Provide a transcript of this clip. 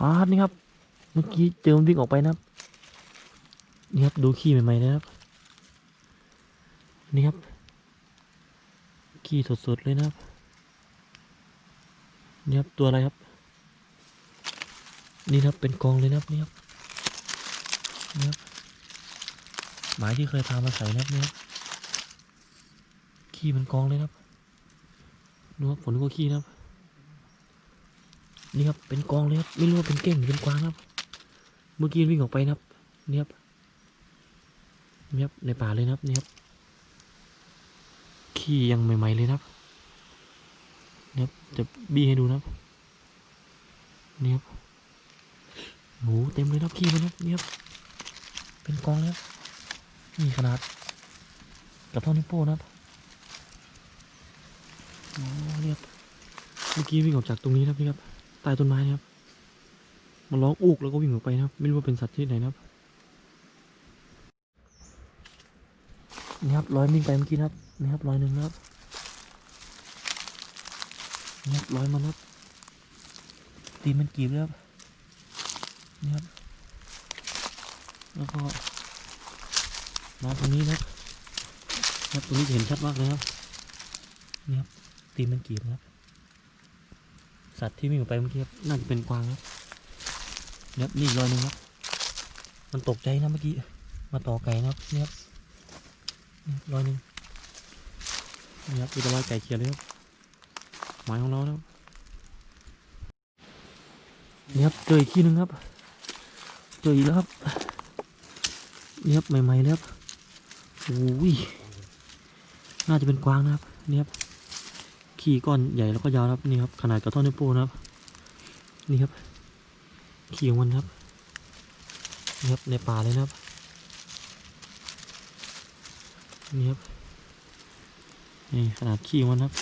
อ๋อนี่ครับ เมื่อกี้เจอมันวิ่งออกไปนะครับ นี่ครับดูขี้ใหม่ๆนะครับ นี่ครับ ขี้สดๆเลยนะครับ นี่ครับตัวอะไรครับ นี่ครับเป็นกองเลยนะครับนี่ครับนี่ครับหมายที่เคยพามาใส่นะครับนี่ครับขี้มันกองเลยนะครับดูครับผมนึกว่าขี้นะครับ นี่ครับเป็นกองเลยครับไม่รู้ว่าเป็นเก้งหรือเป็นกวางครับ เมื่อกี้วิ่งออกไปนะครับนี่ครับนี่ครับในป่าเลยนะครับนี่ครับขี้ยังใหม่ๆเลยนะครับนี่ครับจะบี้ให้ดูนะครับนี่ครับโหเต็มเลยนะครับขี้มันนะครับนี่ครับเป็นกองแล้วนี่ขนาดกับเท่านิ้วโป้นะครับโอ้เนี่ยครับเมื่อกี้วิ่งออกจากตรงนี้นะครับนี่ครับ ต้ต้นไม้นะครับ มันร้องอูกแล้วก็วิ่งออกไปนะครับ ไม่รู้ว่าเป็นสัตว์ที่ไหนนะครับ นี่ครับรอยวิ่งไปเมื่อกี้นะครับ นี่ครับรอยหนึ่งนะครับ นี่ครับรอยมันนะครับตีมันกีบเลยครับ นี่ครับ แล้วก็มาตรงนี้นะครับ ครับตรงนี้เห็นชัดมากเลยครับ นี่ครับตีมันกีบนะครับ สัตว์ที่วิ่งออกไปเมื่อกี้ครับน่าจะเป็นกวางครับเนี่ยนี่อีกรอยหนึ่งครับ มันตกใจนะเมื่อกี้ มาต่อไก่นะครับเนี่ยครับนี่รอยหนึ่งนี่ครับมีแต่รอยไก่เขียวเลยครับหมายของเราแล้วนี่ครับเจออีกที่หนึ่งครับ เจออีกแล้วครับนี่ครับใหม่ๆเลยครับโอ้ยน่าจะเป็นกวางนะครับนี่ครับ ขี้ก้อนใหญ่แล้วก็ยาวนะครับนี่ครับ ขนาดกระท่อนนิ้วโป้นะครับ นี่ครับขี้ของมันครับนี่ครับในป่าเลยนะครับนี่ครับนี่ขนาดขี้ของมันครับ